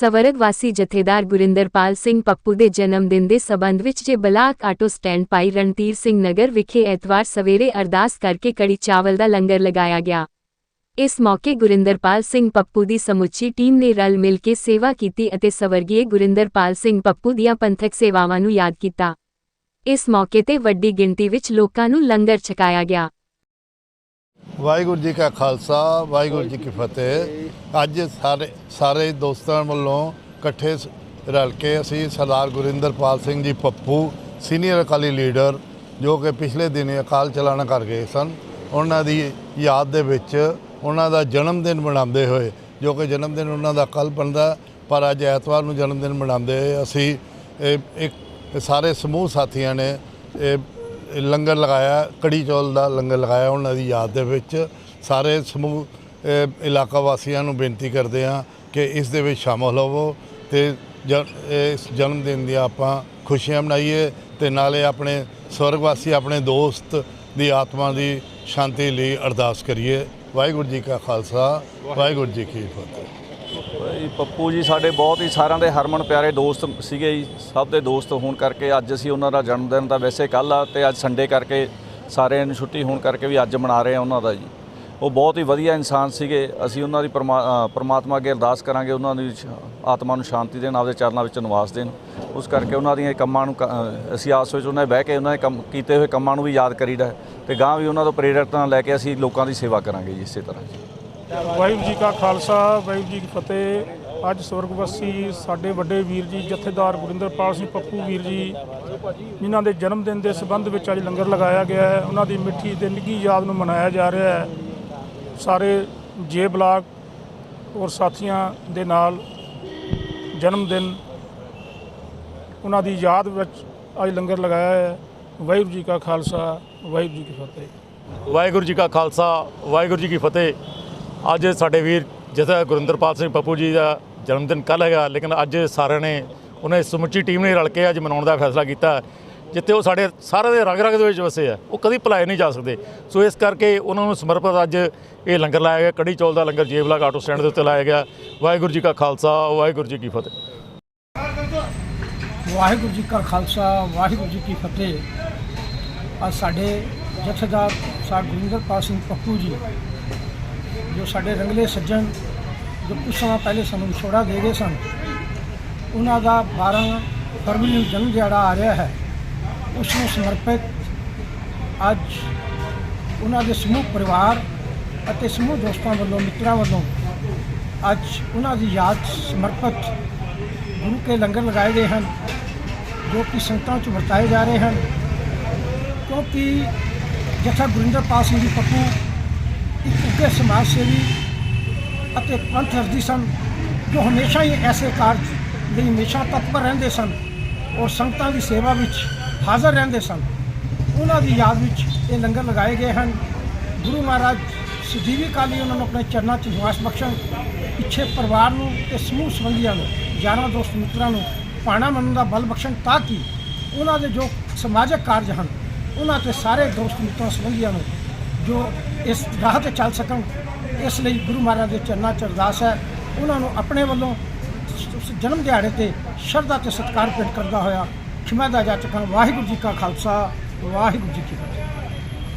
ਸਵਰਗ ਵਾਸੀ ਜਥੇਦਾਰ ਗੁਰਿੰਦਰਪਾਲ ਸਿੰਘ ਪੱਪੂ ਦੇ ਜਨਮ ਦਿਨ ਦੇ ਸਬੰਧ ਵਿੱਚ ਜੇ ਬਲਾਕ ਆਟੋ ਸਟੈਂਡ ਪਾਈ ਰਣਧੀਰ ਸਿੰਘ ਨਗਰ ਵਿਖੇ ਐਤਵਾਰ ਸਵੇਰੇ ਅਰਦਾਸ ਕਰਕੇ ਕੜੀ ਚਾਵਲ ਦਾ ਲੰਗਰ ਲਗਾਇਆ ਗਿਆ। ਇਸ ਮੌਕੇ ਗੁਰਿੰਦਰਪਾਲ ਸਿੰਘ ਪੱਪੂ ਦੀ ਸਮੁੱਚੀ ਟੀਮ ਨੇ ਰਲ ਮਿਲ ਕੇ ਸੇਵਾ ਕੀਤੀ ਅਤੇ ਸਵਰਗੀਏ ਗੁਰਿੰਦਰਪਾਲ ਸਿੰਘ ਪੱਪੂ ਦੀਆਂ ਪੰਥਕ ਸੇਵਾਵਾਂ ਨੂੰ ਯਾਦ ਕੀਤਾ। ਇਸ ਮੌਕੇ ਤੇ ਵੱਡੀ ਗਿਣਤੀ ਵਿੱਚ ਲੋਕਾਂ ਨੂੰ ਲੰਗਰ ਛਕਾਇਆ ਗਿਆ। ਵਾਹਿਗੁਰੂ ਜੀ ਕਾ ਖਾਲਸਾ, ਵਾਹਿਗੁਰੂ ਜੀ ਕੀ ਫਤਿਹ। ਅੱਜ ਸਾਰੇ ਸਾਰੇ ਦੋਸਤਾਂ ਵੱਲੋਂ ਇਕੱਠੇ ਰਲ ਕੇ ਅਸੀਂ ਸਰਦਾਰ ਗੁਰਿੰਦਰਪਾਲ ਸਿੰਘ ਜੀ ਪੱਪੂ, ਸੀਨੀਅਰ ਅਕਾਲੀ ਲੀਡਰ, ਜੋ ਕਿ ਪਿਛਲੇ ਦਿਨ ਅਕਾਲ ਚਲਾਣਾ ਕਰ ਗਏ ਸਨ, ਉਹਨਾਂ ਦੀ ਯਾਦ ਦੇ ਵਿੱਚ ਉਹਨਾਂ ਦਾ ਜਨਮ ਦਿਨ ਮਨਾਉਂਦੇ ਹੋਏ, ਜੋ ਕਿ ਜਨਮ ਦਿਨ ਉਹਨਾਂ ਦਾ ਕੱਲ ਬਣਦਾ, ਪਰ ਅੱਜ ਐਤਵਾਰ ਨੂੰ ਜਨਮ ਦਿਨ ਮਨਾਉਂਦੇ ਹੋਏ ਅਸੀਂ ਇਹ, ਇੱਕ ਸਾਰੇ ਸਮੂਹ ਸਾਥੀਆਂ ਨੇ ਇਹ ਲੰਗਰ ਲਗਾਇਆ, ਕੜੀ ਚੌਲ ਦਾ ਲੰਗਰ ਲਗਾਇਆ ਉਹਨਾਂ ਦੀ ਯਾਦ ਦੇ ਵਿੱਚ। ਸਾਰੇ ਸਮੂਹ ਇਲਾਕਾ ਵਾਸੀਆਂ ਨੂੰ ਬੇਨਤੀ ਕਰਦੇ ਹਾਂ ਕਿ ਇਸ ਦੇ ਵਿੱਚ ਸ਼ਾਮਲ ਹੋਵੋ ਤੇ ਜ- ਇਸ ਜਨਮ ਦਿਨ ਦੀਆਂ ਆਪਾਂ ਖੁਸ਼ੀਆਂ ਮਨਾਈਏ ਤੇ ਨਾਲੇ ਆਪਣੇ ਸਵਰਗਵਾਸੀ ਆਪਣੇ ਦੋਸਤ ਦੀ ਆਤਮਾ ਦੀ ਸ਼ਾਂਤੀ ਲਈ ਅਰਦਾਸ ਕਰੀਏ। ਵਾਹਿਗੁਰੂ ਜੀ ਕਾ ਖਾਲਸਾ, ਵਾਹਿਗੁਰੂ ਜੀ ਕੀ ਫਤਿਹ। ਜੀ ਪੱਪੂ ਜੀ ਸਾਡੇ ਬਹੁਤ ਹੀ ਸਾਰਿਆਂ ਦੇ ਹਰਮਨ ਪਿਆਰੇ ਦੋਸਤ ਸੀਗੇ ਜੀ ਸਭ ਦੇ ਦੋਸਤ ਹੋਣ ਕਰਕੇ ਅੱਜ ਅਸੀਂ ਉਹਨਾਂ ਦਾ ਜਨਮ ਦਿਨ ਤਾਂ ਵੈਸੇ ਕੱਲ੍ਹ ਆ ਤੇ ਅੱਜ ਸੰਡੇ ਕਰਕੇ ਸਾਰਿਆਂ ਨੂੰ ਛੁੱਟੀ ਹੋਣ ਕਰਕੇ ਵੀ ਅੱਜ ਮਨਾ ਰਹੇ ਆ ਉਹਨਾਂ ਦਾ ਜੀ। ਉਹ ਬਹੁਤ ਹੀ ਵਧੀਆ ਇਨਸਾਨ ਸੀਗੇ ਅਸੀਂ ਉਹਨਾਂ ਦੀ ਪਰਮਾ- ਅ, ਅੱਗੇ ਅਰਦਾਸ ਕਰਾਂਗੇ ਉਹਨਾਂ ਦੀ ਸ਼- ਆਤਮਾ ਨੂੰ ਸ਼ਾਂਤੀ ਦੇਣ ਆਪਦੇ ਚਰਨਾਂ ਵਿੱਚ ਨਿਵਾਸ ਦੇਣ। ਉਸ ਕਰਕੇ ਉਹਨਾਂ ਦੀਆਂ ਕੰਮਾਂ ਨੂੰ ਕ- ਅਸੀਂ ਆਸ ਵਿੱਚ ਉਹਨਾਂ ਦੇ ਬਹਿ ਕੇ ਉਹਨਾਂ ਦੇ ਕੰਮ ਕੀਤੇ ਹੋਏ ਕੰਮਾਂ ਨੂੰ ਵੀ ਯਾਦ ਕਰੀਦਾ ਤੇ ਗਾਂ ਵੀ ਉਹਨਾਂ ਤੋਂ ਪ੍ਰੇਰਣਾ ਲੈ ਕੇ ਅਸੀਂ ਲੋਕਾਂ ਦੀ ਸੇਵਾ ਕਰਾਂਗੇ ਜੀ ਇਸੇ ਤਰ੍ਹਾਂ। ਜੀ ਵਾਹਿਗੁਰੂ ਜੀ ਕਾ ਖਾਲਸਾ, ਵਾਹਿਗੁਰੂ ਜੀ ਕੀ ਫਤਿਹ। ਅੱਜ ਸਵਰਗਵਾਸੀ ਸਾਡੇ ਵੱਡੇ ਵੀਰ ਜੀ, ਜਥੇਦਾਰ ਗੁਰਿੰਦਰਪਾਲ ਸਿੰਘ ਪੱਪੂ ਵੀਰ ਜੀ, ਜਿਨ੍ਹਾਂ ਦੇ ਜਨਮ ਦਿਨ ਦੇ ਸੰਬੰਧ ਵਿੱਚ ਅੱਜ ਲੰਗਰ ਲਗਾਇਆ ਗਿਆ ਹੈ। ਉਹਨਾਂ ਦੀ ਮਿੱਠੀ ਤੇ ਨਿੱਘੀ ਯਾਦ ਨੂੰ ਮਨਾਇਆ ਜਾ ਰਿਹਾ ਹੈ। ਸਾਰੇ ਜੇ ਬਲਾਕ ਔਰ ਸਾਥੀਆਂ ਦੇ ਨਾਲ ਜਨਮ ਦਿਨ, ਉਹਨਾਂ ਦੀ ਯਾਦ ਵਿੱਚ ਅੱਜ ਲੰਗਰ ਲਗਾਇਆ ਹੈ। ਵਾਹਿਗੁਰੂ ਜੀ ਕਾ ਖਾਲਸਾ, ਵਾਹਿਗੁਰੂ ਜੀ ਕੀ ਫਤਿਹ। ਵਾਹਿਗੁਰੂ ਜੀ ਕਾ ਖਾਲਸਾ, ਵਾਹਿਗੁਰੂ ਜੀ ਕੀ ਫਤਿਹ। ਅੱਜ ਸਾਡੇ ਵੀਰ ਜਥਾ ਗੁਰਿੰਦਰਪਾਲ ਸਿੰਘ ਪੱਪੂ ਜੀ ਦਾ ਜਨਮ ਦਿਨ ਕੱਲ੍ਹ ਹੈਗਾ, ਲੇਕਿਨ ਅੱਜ ਸਾਰਿਆਂ ਨੇ ਉਹਨੇ ਸਮੁੱਚੀ ਟੀਮ ਨੇ ਰਲ ਕੇ ਅੱਜ ਮਨਾਉਣ ਦਾ ਫੈਸਲਾ ਕੀਤਾ। ਜਿੱਥੇ ਉਹ ਸਾਡੇ ਸਾਰੇ ਦੇ ਰਗ ਰਗ ਦੇ ਵਿੱਚ ਵਸੇ ਆ, ਉਹ ਕਦੀ ਭੁਲਾਏ ਨਹੀਂ ਜਾ ਸਕਦੇ। ਸੋ ਇਸ ਕਰਕੇ ਉਹਨਾਂ ਨੂੰ ਸਮਰਪਿਤ ਅੱਜ ਇਹ ਲੰਗਰ ਲਾਇਆ ਗਿਆ, ਕੜੀ ਚੌਲ ਦਾ ਲੰਗਰ ਜੇਬਲਾਗ ਆਟੋ ਸਟੈਂਡ ਦੇ ਉੱਤੇ ਲਾਇਆ ਗਿਆ। ਵਾਹਿਗੁਰੂ ਜੀ ਕਾ ਖਾਲਸਾ, ਵਾਹਿਗੁਰੂ ਜੀ ਕੀ ਫਤਿਹ। ਵਾਹਿਗੁਰੂ ਜੀ ਕਾ ਖਾਲਸਾ, ਵਾਹਿਗੁਰੂ ਜੀ ਕੀ ਫਤਿਹ। ਅੱਜ ਸਾਡੇ ਜਥੇਦਾਰ ਸਾਹਿਬ ਗੁਰਿੰਦਰਪਾਲ ਸਿੰਘ ਪੱਪੂ ਜੀ ਜੋ ਸਾਡੇ ਰੰਗਲੇ ਸੱਜਣ ਜੋ ਕੁਝ ਸਮਾਂ ਪਹਿਲੇ ਸਾਨੂੰ ਵਿਛੋੜਾ ਦੇ ਗਏ ਸਨ, ਉਹਨਾਂ ਦਾ 12 ਫਰਵਰੀ ਨੂੰ ਜਨਮ ਦਿਹਾੜਾ ਆ ਰਿਹਾ ਹੈ। ਉਸ ਨੂੰ ਸਮਰਪਿਤ ਅੱਜ ਉਹਨਾਂ ਦੇ ਸਮੂਹ ਪਰਿਵਾਰ ਅਤੇ ਸਮੂਹ ਦੋਸਤਾਂ ਵੱਲੋਂ, ਮਿੱਤਰਾਂ ਵੱਲੋਂ ਅੱਜ ਉਹਨਾਂ ਦੀ ਯਾਦ 'ਚ ਸਮਰਪਿਤ ਗੁਰੂ ਕੇ ਲੰਗਰ ਲਗਾਏ ਗਏ ਹਨ, ਜੋ ਕਿ ਸੰਗਤਾਂ 'ਚ ਵਰਤਾਏ ਜਾ ਰਹੇ ਹਨ। ਕਿਉਂਕਿ ਜਥਾ ਗੁਰਿੰਦਰਪਾਲ ਸਿੰਘ ਜੀ ਪੱਪੂ ਇੱਕ ਉੱਗੇ ਸਮਾਜ ਸੇਵੀ ਅਤੇ ਪੰਥ ਰਸਦੀ ਸਨ, ਜੋ ਹਮੇਸ਼ਾ ਹੀ ਐਸੇ ਕਾਰਜ ਲਈ ਹਮੇਸ਼ਾ ਤਤਪਰ ਰਹਿੰਦੇ ਸਨ ਔਰ ਸੰਗਤਾਂ ਦੀ ਸੇਵਾ ਵਿੱਚ ਹਾਜ਼ਰ ਰਹਿੰਦੇ ਸਨ। ਉਹਨਾਂ ਦੀ ਯਾਦ ਵਿੱਚ ਇਹ ਲੰਗਰ ਲਗਾਏ ਗਏ ਹਨ। ਗੁਰੂ ਮਹਾਰਾਜ ਸਦੀਵੀ ਕਾਲੀ ਉਹਨਾਂ ਨੂੰ ਆਪਣੇ ਚਰਨਾਂ 'ਚ ਨਿਵਾਸ ਬਖਸ਼ਣ, ਪਿੱਛੇ ਪਰਿਵਾਰ ਨੂੰ ਤੇ ਸਮੂਹ ਸੰਬੰਧੀਆਂ ਨੂੰ, ਯਾਰਾਂ ਦੋਸਤ ਮਿੱਤਰਾਂ ਨੂੰ ਪਾਣਾ ਮੰਨਣ ਦਾ ਬਲ ਬਖਸ਼ਣ ਤਾਂ ਕਿ ਉਹਨਾਂ ਦੇ ਜੋ ਸਮਾਜਿਕ ਕਾਰਜ ਹਨ, ਉਹਨਾਂ ਤੇ ਸਾਰੇ ਦੋਸਤ ਮਿੱਤਰਾਂ ਸੰਬੰਧੀਆਂ ਨੂੰ ਜੋ ਇਸ ਰਾਹ ਤੇ ਚੱਲ ਸਕਣ, ਇਸ ਲਈ ਗੁਰੂ ਮਹਾਰਾਜ ਦੇ ਚਰਨਾਂ 'ਚ ਅਰਦਾਸ ਹੈ। ਉਹਨਾਂ ਨੂੰ ਆਪਣੇ ਵੱਲੋਂ ਉਸ ਜਨਮ ਦਿਹਾੜੇ ਤੇ ਸ਼ਰਧਾ ਤੇ ਸਤਿਕਾਰ ਭੇਟ ਕਰਦਾ ਹੋਇਆ ਖਿਮਾ ਦਾ ਚੁੱਕਾ ਵਾਹਿਗੁਰੂ ਜੀ ਕਾ ਖਾਲਸਾ, ਵਾਹਿਗੁਰੂ ਜੀ ਕੀ ਫਤਿਹ।